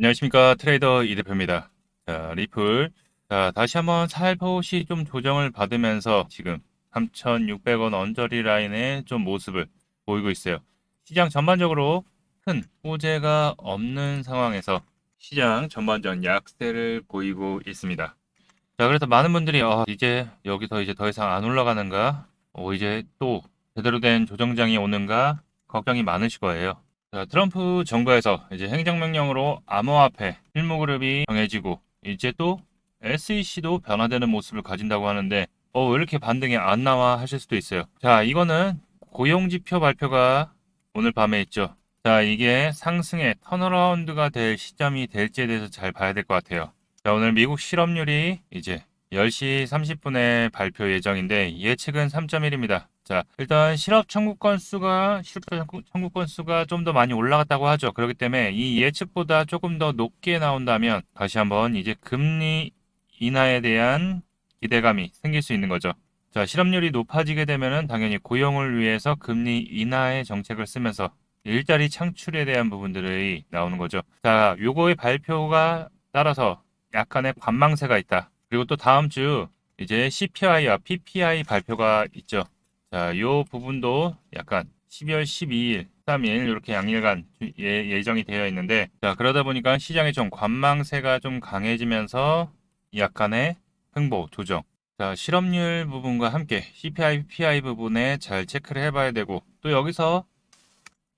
안녕하십니까 트레이더 이 대표입니다. 자 리플 자 다시 한번 살포시 좀 조정을 받으면서 지금 3,600원 언저리 라인의 좀 모습을 보이고 있어요. 시장 전반적으로 큰 호재가 없는 상황에서 시장 전반전 약세를 보이고 있습니다. 자 그래서 많은 분들이 어, 이제 여기서 이제 더 이상 안 올라가는가? 어, 이제 또 제대로 된 조정장이 오는가? 걱정이 많으실 거예요. 자, 트럼프 정부에서 이제 행정명령으로 암호화폐 실무그룹이 정해지고 이제 또 SEC도 변화되는 모습을 가진다고 하는데 어, 왜 이렇게 반등이 안 나와 하실 수도 있어요. 자, 이거는 고용지표 발표가 오늘 밤에 있죠. 자, 이게 상승의 턴어라운드가 될 시점이 될지에 대해서 잘 봐야 될 것 같아요. 자, 오늘 미국 실업률이 이제 10시 30분에 발표 예정인데 예측은 3.1입니다. 자, 일단 실업 청구 건수가 실업 청구- 건수가 좀 더 많이 올라갔다고 하죠. 그렇기 때문에 이 예측보다 조금 더 높게 나온다면 다시 한번 이제 금리 인하에 대한 기대감이 생길 수 있는 거죠. 자, 실업률이 높아지게 되면은 당연히 고용을 위해서 금리 인하의 정책을 쓰면서 일자리 창출에 대한 부분들이 나오는 거죠. 자, 요거의 발표가 따라서 약간의 관망세가 있다. 그리고 또 다음 주 이제 CPI와 PPI 발표가 있죠. 자, 요 부분도 약간 12월 12일, 3일 이렇게 양일간 주- 예, 예정이 되어 있는데 자, 그러다 보니까 시장에 좀 관망세가 좀 강해지면서 약간의 흥보 조정. 자, 실업률 부분과 함께 CPI, PPI 부분에 잘 체크를 해봐야 되고 또 여기서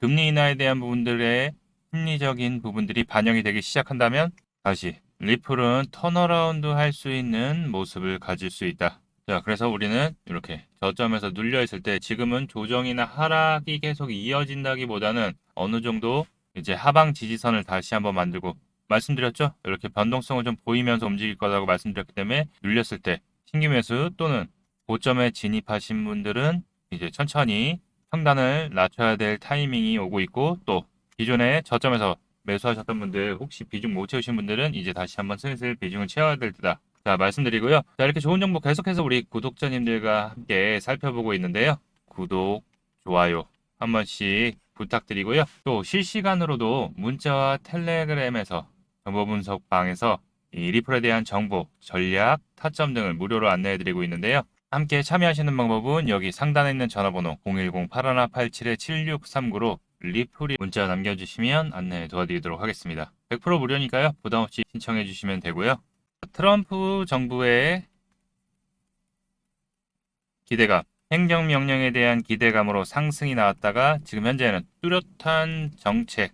금리 인하에 대한 부분들의 심리적인 부분들이 반영이 되기 시작한다면 다시 리플은 턴어라운드 할 수 있는 모습을 가질 수 있다. 자, 그래서 우리는 이렇게 저점에서 눌려 있을 때 지금은 조정이나 하락이 계속 이어진다기보다는 어느 정도 이제 하방 지지선을 다시 한번 만들고 말씀드렸죠? 이렇게 변동성을 좀 보이면서 움직일 거라고 말씀드렸기 때문에 눌렸을 때 신규 매수 또는 고점에 진입하신 분들은 이제 천천히 평단을 낮춰야 될 타이밍이 오고 있고 또 기존에 저점에서 매수하셨던 분들 혹시 비중 못 채우신 분들은 이제 다시 한번 슬슬 비중을 채워야 될 때다. 자 말씀드리고요. 자 이렇게 좋은 정보 계속해서 우리 구독자님들과 함께 살펴보고 있는데요. 구독, 좋아요 한 번씩 부탁드리고요. 또 실시간으로도 문자와 텔레그램에서 정보 분석 방에서 이 리플에 대한 정보, 전략, 타점 등을 무료로 안내해드리고 있는데요. 함께 참여하시는 방법은 여기 상단에 있는 전화번호 010-8187-7639로 리플이 문자 남겨주시면 안내 도와드리도록 하겠습니다. 100% 무료니까요. 부담없이 신청해 주시면 되고요. 트럼프 정부의 기대감, 행정명령에 대한 기대감으로 상승이 나왔다가 지금 현재는 뚜렷한 정책,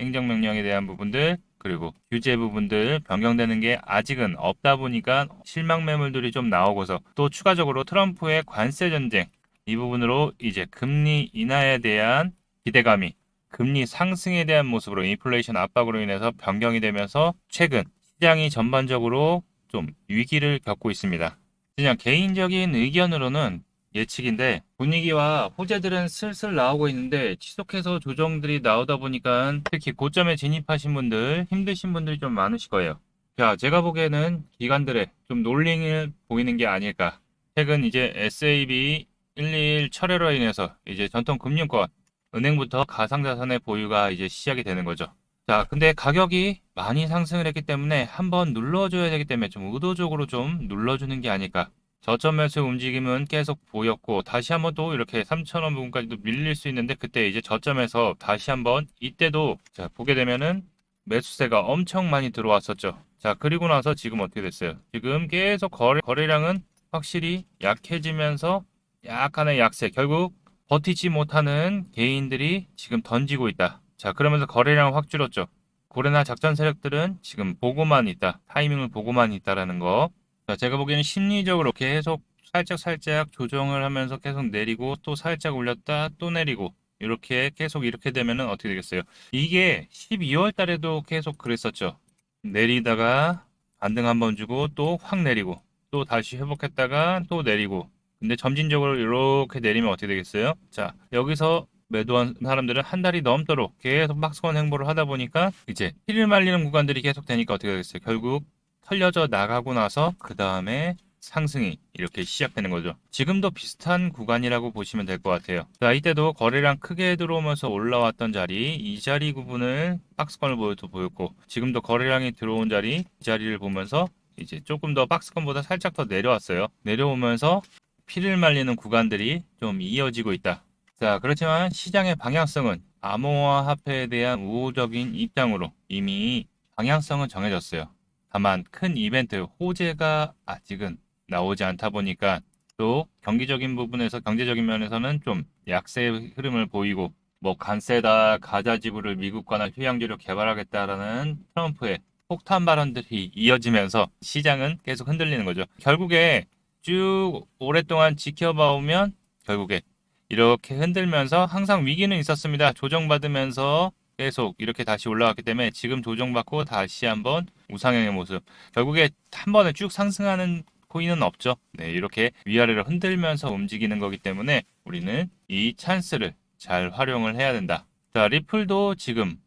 행정명령에 대한 부분들 그리고 규제 부분들 변경되는 게 아직은 없다 보니까 실망 매물들이 좀 나오고서 또 추가적으로 트럼프의 관세 전쟁 이 부분으로 이제 금리 인하에 대한 기대감이 금리 상승에 대한 모습으로 인플레이션 압박으로 인해서 변경이 되면서 최근 시장이 전반적으로 좀 위기를 겪고 있습니다. 그냥 개인적인 의견으로는 예측인데 분위기와 호재들은 슬슬 나오고 있는데 지속해서 조정들이 나오다 보니까 특히 고점에 진입하신 분들 힘드신 분들이 좀 많으실 거예요. 자, 제가 보기에는 기관들의 좀 놀링을 보이는 게 아닐까. 최근 이제 SAB 121 철회로 인해서 이제 전통 금융권 은행부터 가상자산의 보유가 이제 시작이 되는 거죠. 자, 근데 가격이 많이 상승을 했기 때문에 한번 눌러줘야 되기 때문에 좀 의도적으로 좀 눌러주는 게 아닐까. 저점 매수 움직임은 계속 보였고 다시 한번 또 이렇게 3,000원 부분까지도 밀릴 수 있는데 그때 이제 저점에서 다시 한번 이때도 자 보게 되면은 매수세가 엄청 많이 들어왔었죠. 자 그리고 나서 지금 어떻게 됐어요? 지금 계속 거래 거래량은 확실히 약해지면서 약간의 약세 결국 버티지 못하는 개인들이 지금 던지고 있다. 자 그러면서 거래량 확 줄었죠. 고래나 작전 세력들은 지금 보고만 있다. 타이밍을 보고만 있다라는 거. 자, 제가 보기에는 심리적으로 계속 살짝 살짝 조정을 하면서 계속 내리고 또 살짝 올렸다 또 내리고 이렇게 계속 이렇게 되면은 어떻게 되겠어요? 이게 12월 달에도 계속 그랬었죠. 내리다가 반등 한번 주고 또 확 내리고 또 다시 회복했다가 또 내리고 근데 점진적으로 이렇게 내리면 어떻게 되겠어요? 자, 여기서 매도한 사람들은 한 달이 넘도록 계속 박스권 행보를 하다 보니까 이제 피를 말리는 구간들이 계속 되니까 어떻게 되겠어요? 결국 털려져 나가고 나서 그 다음에 상승이 이렇게 시작되는 거죠. 지금도 비슷한 구간이라고 보시면 될 것 같아요. 자, 이때도 거래량 크게 들어오면서 올라왔던 자리, 이 자리 구분을 박스권을 보여도 보였고, 지금도 거래량이 들어온 자리, 이 자리를 보면서 이제 조금 더 박스권보다 살짝 더 내려왔어요. 내려오면서 피를 말리는 구간들이 좀 이어지고 있다. 자, 그렇지만 시장의 방향성은 암호화폐에 대한 우호적인 입장으로 이미 방향성은 정해졌어요. 다만 큰 이벤트, 호재가 아직은 나오지 않다 보니까 또 경기적인 부분에서 경제적인 면에서는 좀 약세의 흐름을 보이고 뭐 간세다 가자 지구를 미국과는 휴양지로 개발하겠다라는 트럼프의 폭탄 발언들이 이어지면서 시장은 계속 흔들리는 거죠. 결국에 쭉 오랫동안 지켜봐 오면 결국에 이렇게 흔들면서 항상 위기는 있었습니다. 조정받으면서 계속 이렇게 다시 올라갔기 때문에 지금 조정받고 다시 한번 우상향의 모습. 결국에 한 번에 쭉 상승하는 코인은 없죠. 네, 이렇게 위아래로 흔들면서 움직이는 거기 때문에 우리는 이 찬스를 잘 활용을 해야 된다. 자, 리플도 지금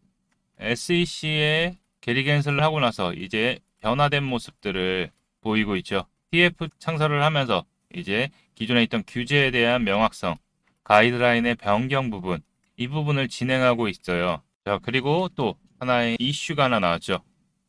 SEC에 게리 캔슬을 하고 나서 이제 변화된 모습들을 보이고 있죠. TF 창설을 하면서 이제 기존에 있던 규제에 대한 명확성, 가이드라인의 변경 부분, 이 부분을 진행하고 있어요. 자, 그리고 또 하나의 이슈가 하나 나왔죠.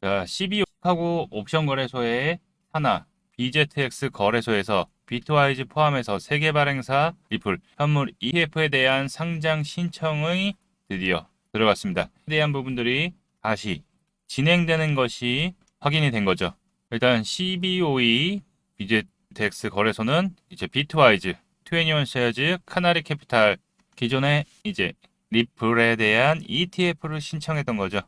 자, CB하고 옵션 거래소의 하나, BZX 거래소에서 비트와이즈 포함해서 세계 발행사 리플 현물 ETF에 대한 상장 신청의 드디어 들어갔습니다. 에 대한 부분들이 다시 진행되는 것이 확인이 된 거죠. 일단 CBOE BZX 거래소는 이제 비트와이즈, 21 쉐어즈, 카나리 캐피탈 기존에 이제 리플에 대한 ETF를 신청했던 거죠.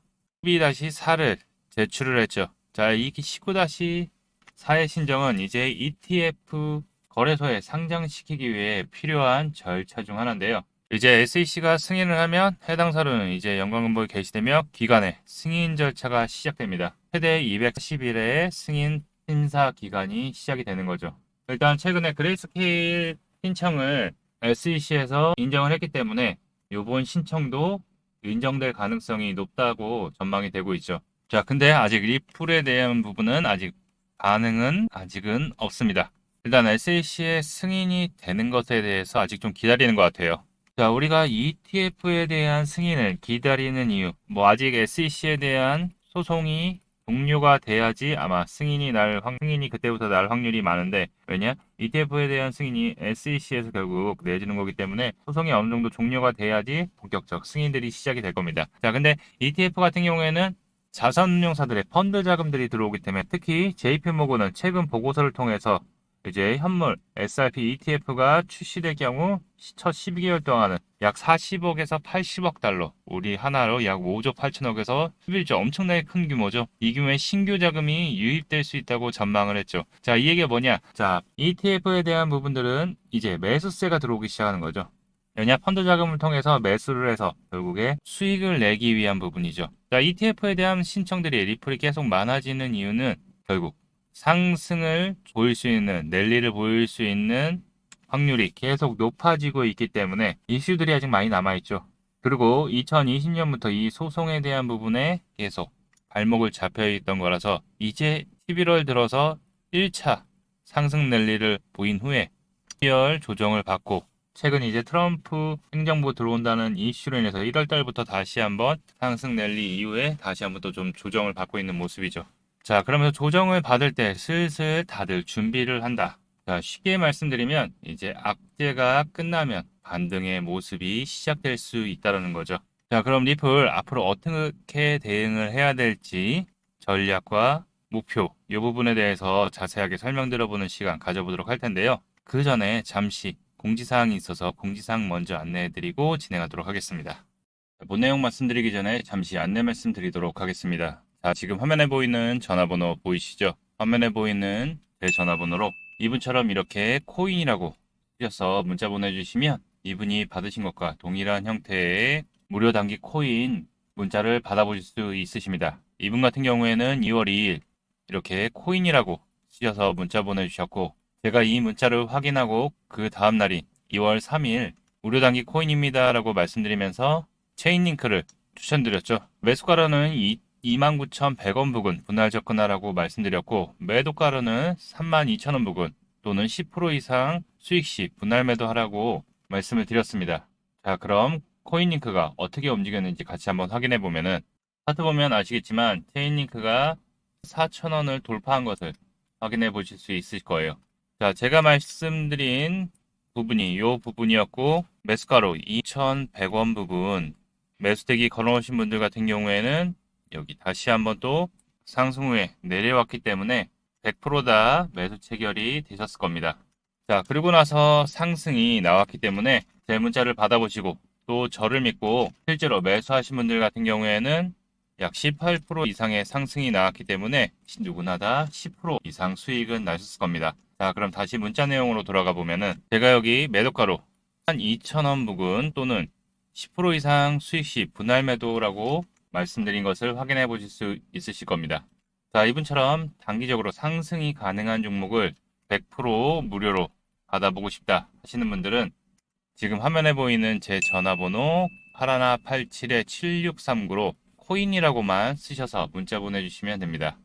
12-4를 제출을 했죠. 자, 이 19-4의 신청은 이제 ETF 거래소에 상장시키기 위해 필요한 절차 중 하나인데요. 이제 SEC가 승인을 하면 해당 사료는 이제 연관근보에 게시되며 기간에 승인 절차가 시작됩니다. 최대 210일의 승인 심사 기간이 시작이 되는 거죠. 일단 최근에 그레이스케일 신청을 SEC에서 인정을 했기 때문에 이번 신청도 인정될 가능성이 높다고 전망이 되고 있죠. 자, 근데 아직 리플에 대한 부분은 아직 반응은 아직은 없습니다. 일단 SAC의 승인이 되는 것에 대해서 아직 좀 기다리는 것 같아요. 자, 우리가 ETF에 대한 승인을 기다리는 이유, 뭐 아직 SEC에 대한 소송이 종료가 돼야지 아마 승인이 날 확, 승인이 그때부터 날 확률이 많은데 왜냐? ETF에 대한 승인이 SEC에서 결국 내주는 거기 때문에 소송이 어느 정도 종료가 돼야지 본격적 승인들이 시작이 될 겁니다. 자, 근데 ETF 같은 경우에는 자산운용사들의 펀드 자금들이 들어오기 때문에 특히 JP모건은 최근 보고서를 통해서 이제 현물 SRP ETF가 출시될 경우 첫 12개월 동안은 약 40억에서 80억 달러, 우리 하나로 약 5조 8천억에서 11조 엄청나게 큰 규모죠. 이 규모의 신규 자금이 유입될 수 있다고 전망을 했죠. 자, 이 얘기가 뭐냐? 자, ETF에 대한 부분들은 이제 매수세가 들어오기 시작하는 거죠. 왜냐 펀드 자금을 통해서 매수를 해서 결국에 수익을 내기 위한 부분이죠. 자, ETF에 대한 신청들이 리플이 계속 많아지는 이유는 결국 상승을 보일 수 있는 랠리를 보일 수 있는 확률이 계속 높아지고 있기 때문에 이슈들이 아직 많이 남아있죠. 그리고 2020년부터 이 소송에 대한 부분에 계속 발목을 잡혀 있던 거라서 이제 11월 들어서 1차 상승 랠리를 보인 후에 12월 조정을 받고 최근 이제 트럼프 행정부 들어온다는 이슈로 인해서 1월 달부터 다시 한번 상승 랠리 이후에 다시 한번 또 좀 조정을 받고 있는 모습이죠. 자, 그러면서 조정을 받을 때 슬슬 다들 준비를 한다. 자, 쉽게 말씀드리면 이제 악재가 끝나면 반등의 모습이 시작될 수 있다는 거죠. 자, 그럼 리플 앞으로 어떻게 대응을 해야 될지 전략과 목표 이 부분에 대해서 자세하게 설명드려보는 시간 가져보도록 할 텐데요. 그 전에 잠시 공지사항이 있어서 공지사항 먼저 안내해드리고 진행하도록 하겠습니다. 본 내용 말씀드리기 전에 잠시 안내 말씀드리도록 하겠습니다. 자, 지금 화면에 보이는 전화번호 보이시죠? 화면에 보이는 제 전화번호로 이분처럼 이렇게 코인이라고 쓰셔서 문자 보내주시면 이분이 받으신 것과 동일한 형태의 무료 단기 코인 문자를 받아보실 수 있으십니다. 이분 같은 경우에는 2월 2일 이렇게 코인이라고 쓰셔서 문자 보내주셨고 제가 이 문자를 확인하고 그 다음 날이 2월 3일 무료 단기 코인입니다 라고 말씀드리면서 체인 링크를 추천드렸죠. 매수가로는 29,100원 부근 분할 접근하라고 말씀드렸고 매도가로는 32,000원 부근 또는 10% 이상 수익 시 분할 매도하라고 말씀을 드렸습니다. 자, 그럼 코인링크가 어떻게 움직였는지 같이 한번 확인해 보면은 차트 보면 아시겠지만 체인링크가 4,000원을 돌파한 것을 확인해 보실 수 있을 거예요. 자, 제가 말씀드린 부분이 이 부분이었고 매수가로 2,100원 부분 매수대기 걸어오신 분들 같은 경우에는 여기 다시 한번 또 상승 후에 내려왔기 때문에 100%다 매수 체결이 되셨을 겁니다. 자, 그리고 나서 상승이 나왔기 때문에 제 문자를 받아보시고 또 저를 믿고 실제로 매수하신 분들 같은 경우에는 약 18% 이상의 상승이 나왔기 때문에 누구나 다 10% 이상 수익은 나셨을 겁니다. 자, 그럼 다시 문자 내용으로 돌아가 보면은 제가 여기 매도가로 한 2,000원 부근 또는 10% 이상 수익 시 분할 매도라고 말씀드린 것을 확인해 보실 수 있으실 겁니다. 자, 이분처럼 단기적으로 상승이 가능한 종목을 100% 무료로 받아보고 싶다 하시는 분들은 지금 화면에 보이는 제 전화번호 8187-7639로 코인이라고만 쓰셔서 문자 보내주시면 됩니다.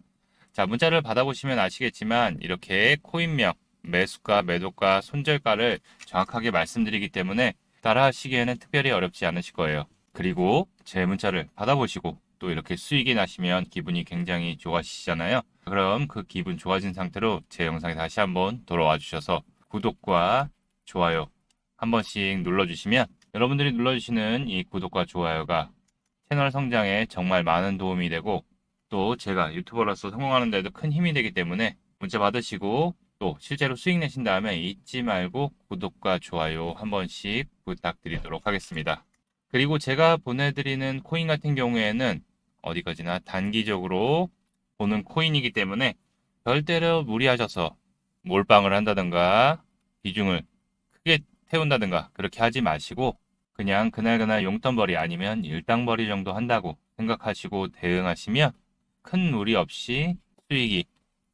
자, 문자를 받아보시면 아시겠지만 이렇게 코인명, 매수가, 매도가, 손절가를 정확하게 말씀드리기 때문에 따라 하시기에는 특별히 어렵지 않으실 거예요. 그리고 제 문자를 받아보시고 또 이렇게 수익이 나시면 기분이 굉장히 좋아지시잖아요. 그럼 그 기분 좋아진 상태로 제 영상에 다시 한번 돌아와 주셔서 구독과 좋아요 한 번씩 눌러주시면 여러분들이 눌러주시는 이 구독과 좋아요가 채널 성장에 정말 많은 도움이 되고 또 제가 유튜버로서 성공하는 데도 큰 힘이 되기 때문에 문자 받으시고 또 실제로 수익 내신 다음에 잊지 말고 구독과 좋아요 한 번씩 부탁드리도록 하겠습니다. 그리고 제가 보내드리는 코인 같은 경우에는 어디까지나 단기적으로 보는 코인이기 때문에 절대로 무리하셔서 몰빵을 한다든가 비중을 크게 태운다든가 그렇게 하지 마시고 그냥 그날그날 용돈벌이 아니면 일당벌이 정도 한다고 생각하시고 대응하시면 큰 무리 없이 수익이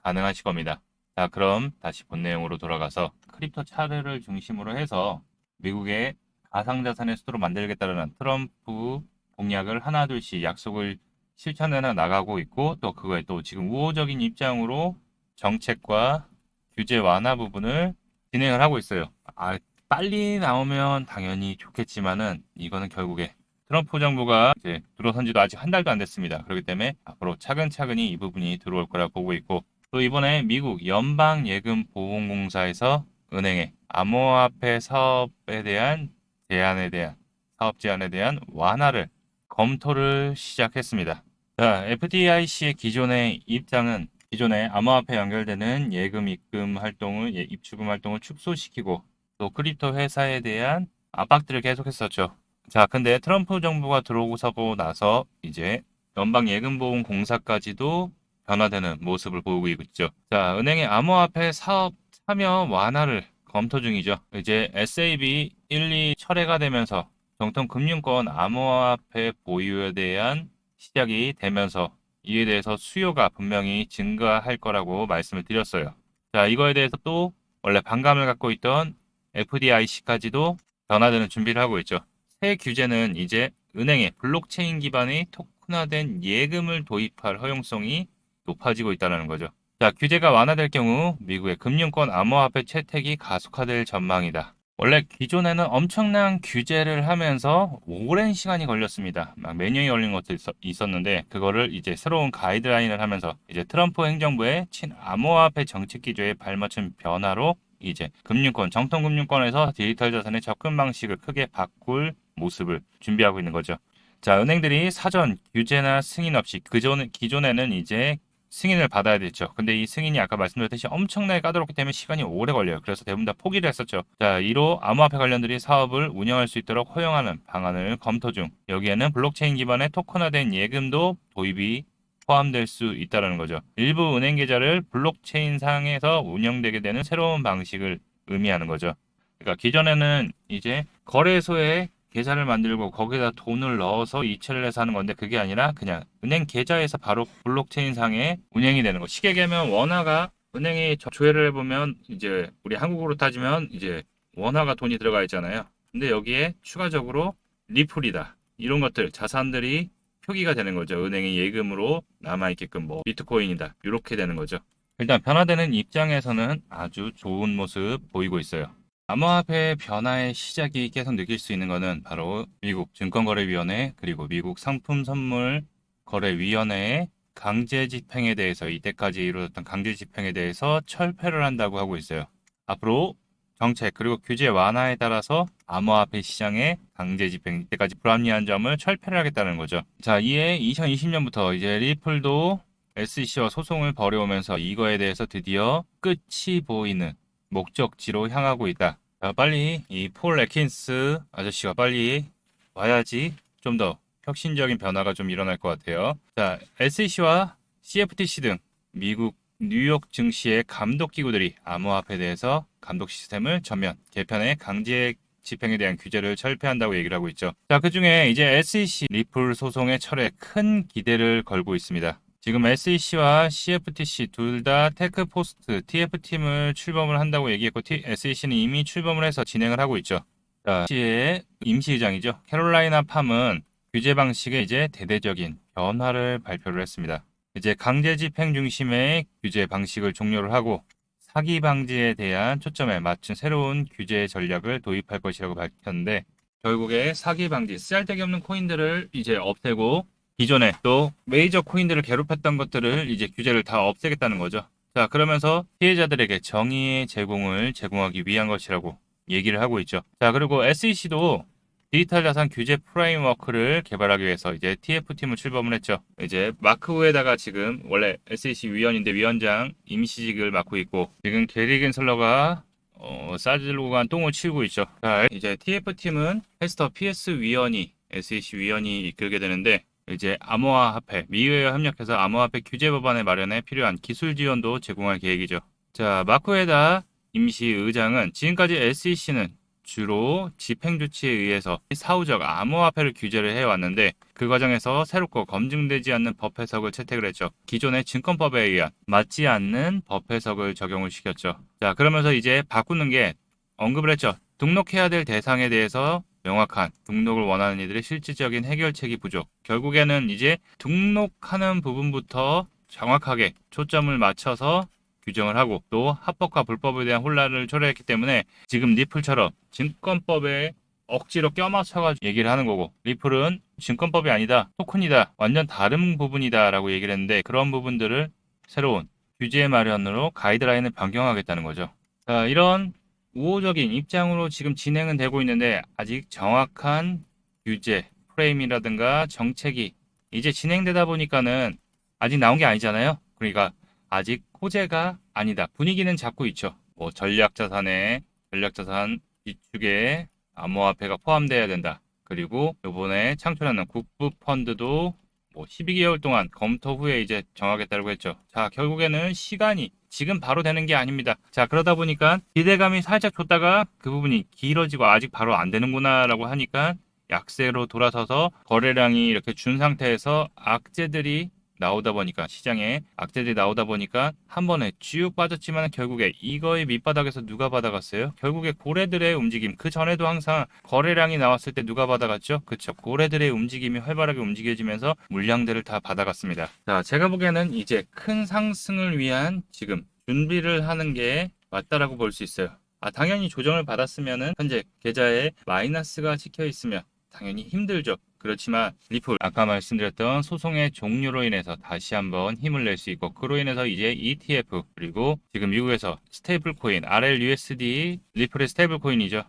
가능하실 겁니다. 자, 그럼 다시 본 내용으로 돌아가서 크립토 차례를 중심으로 해서 미국의 가상자산의 수도로 만들겠다는 트럼프 공약을 하나둘씩 약속을 실천해 나가고 있고 또 그거에 또 지금 우호적인 입장으로 정책과 규제 완화 부분을 진행을 하고 있어요. 아, 빨리 나오면 당연히 좋겠지만은 이거는 결국에 트럼프 정부가 이제 들어선 지도 아직 한 달도 안 됐습니다. 그렇기 때문에 앞으로 차근차근히 이 부분이 들어올 거라 보고 있고 또 이번에 미국 연방예금보험공사에서 은행의 암호화폐 사업에 대한 제한에 대한 사업 제한에 대한 완화를 검토를 시작했습니다. 자, FDIC의 기존의 입장은 기존에 암호화폐 연결되는 예금 입금 활동을 예, 입출금 활동을 축소시키고 또 크립토 회사에 대한 압박들을 계속했었죠. 자, 근데 트럼프 정부가 들어오고 나서 이제 연방 예금 보험 공사까지도 변화되는 모습을 보이고 있죠. 자, 은행의 암호화폐 사업 참여 완화를 검토 중이죠. 이제 SAB 1, 2 철회가 되면서 정통 금융권 암호화폐 보유에 대한 시작이 되면서 이에 대해서 수요가 분명히 증가할 거라고 말씀을 드렸어요. 자, 이거에 대해서 또 원래 반감을 갖고 있던 FDIC까지도 변화되는 준비를 하고 있죠. 새 규제는 이제 은행에 블록체인 기반의 토큰화된 예금을 도입할 허용성이 높아지고 있다는 거죠. 자, 규제가 완화될 경우 미국의 금융권 암호화폐 채택이 가속화될 전망이다. 원래 기존에는 엄청난 규제를 하면서 오랜 시간이 걸렸습니다. 막몇 년이 걸린 것도 있었, 는데 그거를 이제 새로운 가이드라인을 하면서 이제 트럼프 행정부의 친암호화폐 정책 기조에 발맞춘 변화로 이제 금융권, 정통 금융권에서 디지털 자산의 접근 방식을 크게 바꿀 모습을 준비하고 있는 거죠. 자, 은행들이 사전 규제나 승인 없이 그전 기존에는 이제 승인을 받아야 됐죠. 근데 이 승인이 아까 말씀드렸듯이 엄청나게 까다롭기 때문에 시간이 오래 걸려요. 그래서 대부분 다 포기를 했었죠. 자, 이로 암호화폐 관련들이 사업을 운영할 수 있도록 허용하는 방안을 검토 중. 여기에는 블록체인 기반의 토큰화된 예금도 도입이 포함될 수 있다는 거죠. 일부 은행 계좌를 블록체인 상에서 운영되게 되는 새로운 방식을 의미하는 거죠. 그러니까 기존에는 이제 거래소에 계좌를 만들고 거기다 돈을 넣어서 이체를 해서 하는 건데 그게 아니라 그냥 은행 계좌에서 바로 블록체인 상에 운행이 되는 거. 쉽게 얘기하면 원화가 은행에 조회를 해보면 이제 우리 한국으로 따지면 이제 원화가 돈이 들어가 있잖아요. 근데 여기에 추가적으로 리플이다. 이런 것들 자산들이 표기가 되는 거죠. 은행의 예금으로 남아있게끔 뭐 비트코인이다. 이렇게 되는 거죠. 일단 변화되는 입장에서는 아주 좋은 모습 보이고 있어요. 암호화폐 변화의 시작이 계속 느낄 수 있는 것은 바로 미국 증권거래위원회 그리고 미국 상품선물거래위원회의 강제 집행에 대해서 이때까지 이루어졌던 강제 집행에 대해서 철폐를 한다고 하고 있어요. 앞으로 정책 그리고 규제 완화에 따라서 암호화폐 시장의 강제 집행 이때까지 불합리한 점을 철폐를 하겠다는 거죠. 자, 이에 2020년부터 이제 리플도 SEC와 소송을 벌여오면서 이거에 대해서 드디어 끝이 보이는 목적지로 향하고 있다. 자, 빨리 이폴 레킨스 아저씨가 빨리 와야지 좀 더 혁신적인 변화가 좀 일어날 것 같아요. 자, SEC와 CFTC 등 미국 뉴욕 증시의 감독 기구들이 암호화폐에 대해서 감독 시스템을 전면 개편해 강제 집행에 대한 규제를 철폐한다고 얘기를 하고 있죠. 자, 그 중에 이제 SEC 리플 소송의 철에 큰 기대를 걸고 있습니다. 지금 SEC와 CFTC 둘 다 테크 포스트 TF팀을 출범을 한다고 얘기했고 SEC는 이미 출범을 해서 진행을 하고 있죠. 자, 시의 임시의장이죠. 캐롤라이나 팜은 규제 방식에 이제 대대적인 변화를 발표를 했습니다. 이제 강제 집행 중심의 규제 방식을 종료를 하고 사기 방지에 대한 초점에 맞춘 새로운 규제 전략을 도입할 것이라고 밝혔는데 결국에 사기 방지, 쓰잘데기 없는 코인들을 이제 없애고 기존에 또 메이저 코인들을 괴롭혔던 것들을 이제 규제를 다 없애겠다는 거죠. 자, 그러면서 피해자들에게 정의의 제공을 제공하기 위한 것이라고 얘기를 하고 있죠. 자, 그리고 SEC도 디지털 자산 규제 프레임워크를 개발하기 위해서 이제 TF팀을 출범을 했죠. 이제 마크 우에다가 지금 원래 SEC 위원인데 위원장 임시직을 맡고 있고 지금 게리 겐슬러가 어, 싸질고 간 똥을 치우고 있죠. 자, 이제 TF팀은 헤스터 PS 위원이 SEC 위원이 이끌게 되는데 이제 암호화폐 미의회와 협력해서 암호화폐 규제 법안의 마련에 필요한 기술 지원도 제공할 계획이죠. 자, 마쿠에다 임시 의장은 지금까지 SEC는 주로 집행조치에 의해서 사후적 암호화폐를 규제를 해왔는데 그 과정에서 새롭고 검증되지 않는 법 해석을 채택을 했죠. 기존의 증권법에 의한 맞지 않는 법 해석을 적용을 시켰죠. 자 그러면서 이제 바꾸는 게 언급을 했죠. 등록해야 될 대상에 대해서 명확한 등록을 원하는 이들의 실질적인 해결책이 부족. 결국에는 이제 등록하는 부분부터 정확하게 초점을 맞춰서 규정을 하고 또 합법과 불법에 대한 혼란을 초래했기 때문에 지금 리플처럼 증권법에 억지로 껴맞춰가지고 얘기를 하는 거고 리플은 증권법이 아니다 토큰이다 완전 다른 부분이다 라고 얘기를 했는데 그런 부분들을 새로운 규제 마련으로 가이드라인을 변경하겠다는 거죠. 자, 이런 우호적인 입장으로 지금 진행은 되고 있는데 아직 정확한 규제 프레임이라든가 정책이 이제 진행되다 보니까는 아직 나온 게 아니잖아요. 그러니까 아직 호재가 아니다. 분위기는 잡고 있죠. 뭐 전략자산에 전략자산 비축에 암호화폐가 포함되어야 된다. 그리고 이번에 창출하는 국부 펀드도 뭐 12개월 동안 검토 후에 이제 정하겠다고 했죠. 자, 결국에는 시간이 지금 바로 되는 게 아닙니다. 자, 그러다 보니까 기대감이 살짝 줬다가 그 부분이 길어지고 아직 바로 안 되는구나라고 하니까 약세로 돌아서서 거래량이 이렇게 준 상태에서 악재들이 나오다 보니까 시장에 악재들이 나오다 보니까 한 번에 쭉 빠졌지만 결국에 이거의 밑바닥에서 누가 받아갔어요? 결국에 고래들의 움직임 그 전에도 항상 거래량이 나왔을 때 누가 받아갔죠? 그쵸 고래들의 움직임이 활발하게 움직여지면서 물량들을 다 받아갔습니다. 자 제가 보기에는 이제 큰 상승을 위한 지금 준비를 하는 게 맞다라고 볼 수 있어요. 아 당연히 조정을 받았으면은 현재 계좌에 마이너스가 찍혀 있으면 당연히 힘들죠. 그렇지만 리플 아까 말씀드렸던 소송의 종료로 인해서 다시 한번 힘을 낼 수 있고 그로 인해서 이제 ETF 그리고 지금 미국에서 스테이블 코인 RLUSD 리플의 스테이블 코인이죠.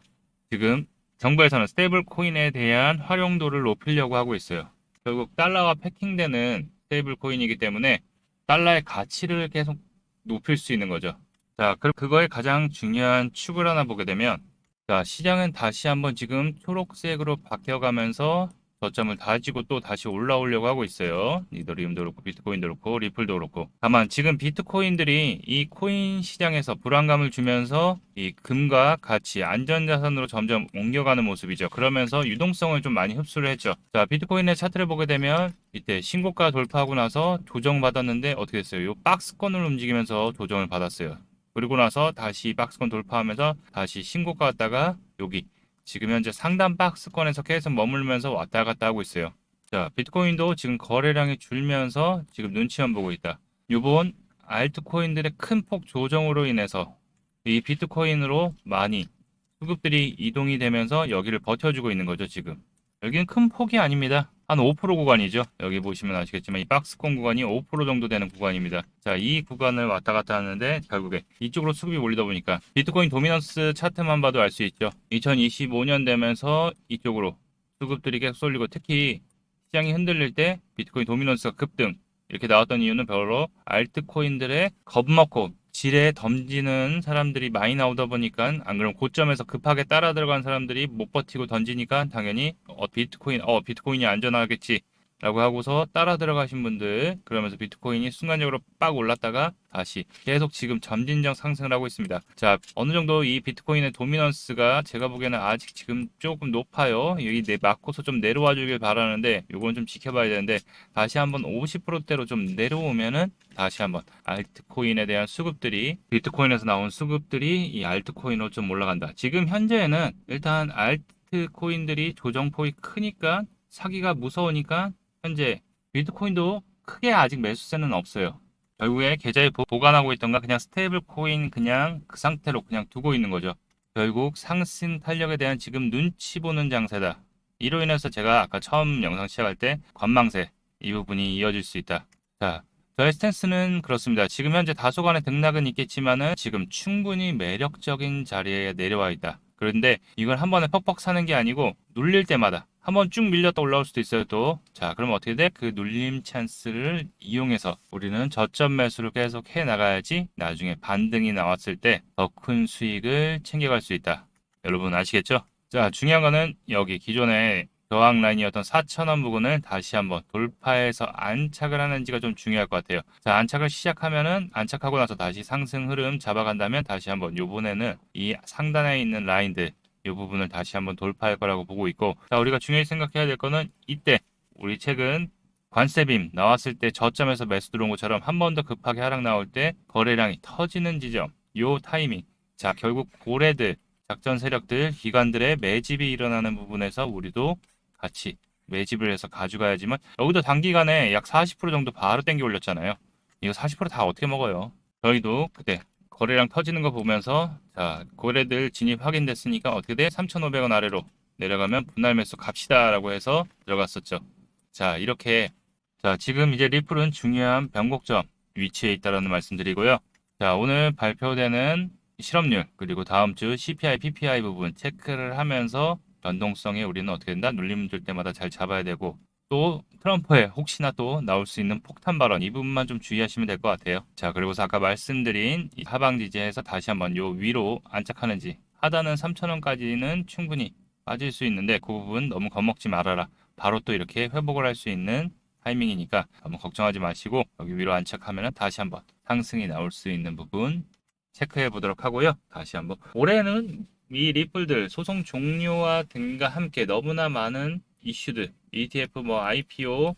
지금 정부에서는 스테이블 코인에 대한 활용도를 높이려고 하고 있어요. 결국 달러와 패킹되는 스테이블 코인이기 때문에 달러의 가치를 계속 높일 수 있는 거죠. 자, 그럼 그거의 가장 중요한 축을 하나 보게 되면 자, 시장은 다시 한번 지금 초록색으로 바뀌어가면서 저점을 다지고 또 다시 올라오려고 하고 있어요. 이더리움도 그렇고 비트코인도 그렇고 리플도 그렇고. 다만 지금 비트코인들이 이 코인 시장에서 불안감을 주면서 이 금과 같이 안전자산으로 점점 옮겨가는 모습이죠. 그러면서 유동성을 좀 많이 흡수를 했죠. 자, 비트코인의 차트를 보게 되면 이때 신고가 돌파하고 나서 조정받았는데 어떻게 됐어요? 이 박스권을 움직이면서 조정을 받았어요. 그리고 나서 다시 박스권 돌파하면서 다시 신고가 왔다가 여기 지금 현재 상단 박스권에서 계속 머물면서 왔다 갔다 하고 있어요. 자, 비트코인도 지금 거래량이 줄면서 지금 눈치만 보고 있다. 요번 알트코인들의 큰 폭 조정으로 인해서 이 비트코인으로 많이 수급들이 이동이 되면서 여기를 버텨주고 있는 거죠, 지금. 여기는 큰 폭이 아닙니다. 한 5% 구간이죠. 여기 보시면 아시겠지만 이 박스권 구간이 5% 정도 되는 구간입니다. 자, 이 구간을 왔다 갔다 하는데 결국에 이쪽으로 수급이 몰리다 보니까 비트코인 도미넌스 차트만 봐도 알 수 있죠. 2025년 되면서 이쪽으로 수급들이 계속 쏠리고 특히 시장이 흔들릴 때 비트코인 도미넌스가 급등 이렇게 나왔던 이유는 바로 알트코인들의 겁먹고 지뢰에 던지는 사람들이 많이 나오다 보니까 안 그러면 고점에서 급하게 따라 들어간 사람들이 못 버티고 던지니까 당연히 어 비트코인 어 비트코인이 안전하겠지 라고 하고서 따라 들어가신 분들 그러면서 비트코인이 순간적으로 빡 올랐다가 다시 계속 지금 점진적 상승을 하고 있습니다. 자 어느 정도 이 비트코인의 도미넌스가 제가 보기에는 아직 지금 조금 높아요. 여기 내 맞고서 좀 내려와 주길 바라는데 요건 좀 지켜봐야 되는데 다시 한번 50%대로 좀 내려오면은 다시 한번 알트코인에 대한 수급들이 비트코인에서 나온 수급들이 이 알트코인으로 좀 올라간다. 지금 현재는 일단 알트코인들이 조정폭이 크니까 사기가 무서우니까 현재 비트코인도 크게 아직 매수세는 없어요. 결국에 계좌에 보- 보관하고 있던가 그냥 스테이블 코인 그냥 그 상태로 그냥 두고 있는 거죠. 결국 상승 탄력에 대한 지금 눈치 보는 장세다. 이로 인해서 제가 아까 처음 영상 시작할 때 관망세 이 부분이 이어질 수 있다. 자, 저의 스탠스는 그렇습니다. 지금 현재 다소간의 등락은 있겠지만은 지금 충분히 매력적인 자리에 내려와 있다. 그런데 이걸 한 번에 퍽퍽 사는 게 아니고 눌릴 때마다 한번 쭉 밀렸다 올라올 수도 있어요 또. 자, 그럼 어떻게 돼? 그 눌림 찬스를 이용해서 우리는 저점 매수를 계속 해 나가야지 나중에 반등이 나왔을 때 더 큰 수익을 챙겨갈 수 있다. 여러분 아시겠죠? 자, 중요한 거는 여기 기존에 저항 라인이었던 4,000원 부근을 다시 한번 돌파해서 안착을 하는지가 좀 중요할 것 같아요. 자, 안착을 시작하면은 안착하고 나서 다시 상승 흐름 잡아간다면 다시 한번 요번에는 이 상단에 있는 라인들 이 부분을 다시 한번 돌파할 거라고 보고 있고 자 우리가 중요히 생각해야 될 거는 이때 우리 최근 관세빔 나왔을 때 저점에서 매수 들어온 것처럼 한 번 더 급하게 하락 나올 때 거래량이 터지는 지점 요 타이밍. 자 결국 고래들 작전 세력들 기관들의 매집이 일어나는 부분에서 우리도 같이 매집을 해서 가져가야지만 여기도 단기간에 약 40% 정도 바로 땡겨 올렸잖아요. 이거 40%다 어떻게 먹어요? 저희도 그때 거래량 터지는 거 보면서 자 거래들 진입 확인됐으니까 어떻게 돼? 3,500원 아래로 내려가면 분할 매수 갑시다라고 해서 들어갔었죠. 자 이렇게 자 지금 이제 리플은 중요한 변곡점 위치에 있다라는 말씀드리고요. 자 오늘 발표되는 실업률 그리고 다음 주 CPI, PPI 부분 체크를 하면서 변동성에 우리는 어떻게 된다? 눌림 줄 때마다 잘 잡아야 되고 또 트럼프의 혹시나 또 나올 수 있는 폭탄 발언 이 부분만 좀 주의하시면 될 것 같아요. 자 그리고서 아까 말씀드린 이 하방 지지에서 다시 한번 요 위로 안착하는지 하단은 3,000원까지는 충분히 빠질 수 있는데 그 부분 너무 겁먹지 말아라. 바로 또 이렇게 회복을 할 수 있는 타이밍이니까 너무 걱정하지 마시고 여기 위로 안착하면 다시 한번 상승이 나올 수 있는 부분 체크해 보도록 하고요. 다시 한번 올해는 이 리플들 소송 종료와 등과 함께 너무나 많은 이슈들 ETF 뭐 IPO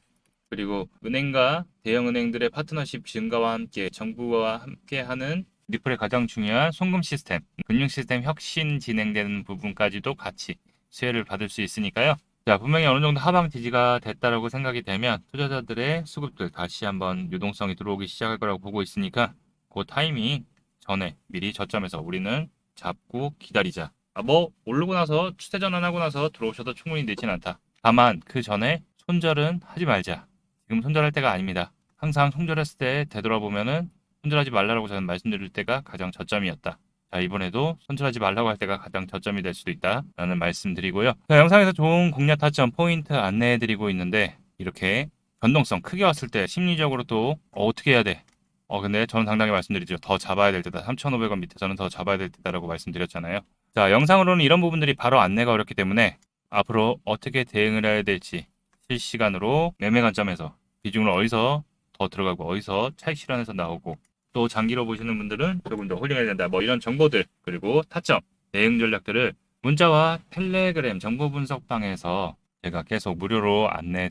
그리고 은행과 대형 은행들의 파트너십 증가와 함께 정부와 함께 하는 리플의 가장 중요한 송금 시스템, 금융 시스템 혁신 진행되는 부분까지도 같이 수혜를 받을 수 있으니까요. 자, 분명히 어느 정도 하방 지지가 됐다라고 생각이 되면 투자자들의 수급들 다시 한번 유동성이 들어오기 시작할 거라고 보고 있으니까 그 타이밍 전에 미리 저점에서 우리는 잡고 기다리자. 아, 뭐 오르고 나서 추세 전환하고 나서 들어오셔도 충분히 늦진 않다. 다만 그 전에 손절은 하지 말자. 지금 손절할 때가 아닙니다. 항상 손절했을 때 되돌아보면은 손절하지 말라고 저는 말씀드릴 때가 가장 저점이었다. 자, 이번에도 손절하지 말라고 할 때가 가장 저점이 될 수도 있다. 라는 말씀드리고요. 자, 영상에서 좋은 공략 타점 포인트 안내해 드리고 있는데 이렇게 변동성 크게 왔을 때 심리적으로 또 어, 어떻게 해야 돼? 어, 근데 저는 당당히 말씀드리죠. 더 잡아야 될 때다. 3,500원 밑에서는 더 잡아야 될 때다라고 말씀드렸잖아요. 자, 영상으로는 이런 부분들이 바로 안내가 어렵기 때문에 앞으로 어떻게 대응을 해야 될지 실시간으로 매매 관점에서 비중을 어디서 더 들어가고 어디서 차익 실현해서 나오고 또 장기로 보시는 분들은 조금 더 홀딩해야 된다. 뭐 이런 정보들 그리고 타점 대응 전략들을 문자와 텔레그램 정보 분석방에서 제가 계속 무료로 안내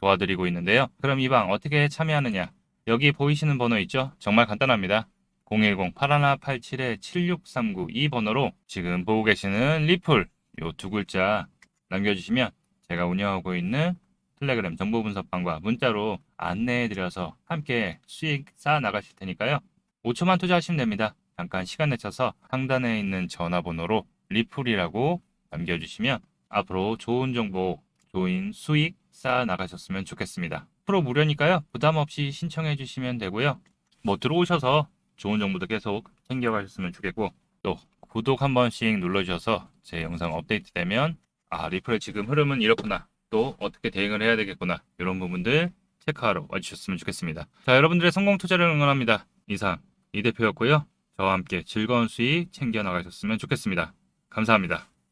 도와드리고 있는데요. 그럼 이 방 어떻게 참여하느냐? 여기 보이시는 번호 있죠? 정말 간단합니다. 010-8187-7639 이 번호로 지금 보고 계시는 리플 요 두 글자 남겨주시면 제가 운영하고 있는 텔레그램 정보 분석방과 문자로 안내해드려서 함께 수익 쌓아 나가실 테니까요. 5초만 투자하시면 됩니다. 잠깐 시간 내셔서 상단에 있는 전화번호로 리플이라고 남겨주시면 앞으로 좋은 정보, 좋은 수익 쌓아 나가셨으면 좋겠습니다. 프로 무료니까요. 부담 없이 신청해 주시면 되고요. 뭐 들어오셔서 좋은 정보도 계속 챙겨가셨으면 좋겠고 또 구독 한 번씩 눌러주셔서 제 영상 업데이트되면 아 리플의 지금 흐름은 이렇구나 또 어떻게 대응을 해야 되겠구나 이런 부분들 체크하러 와주셨으면 좋겠습니다. 자 여러분들의 성공 투자를 응원합니다. 이상 이 대표였고요. 저와 함께 즐거운 수익 챙겨 나가셨으면 좋겠습니다. 감사합니다.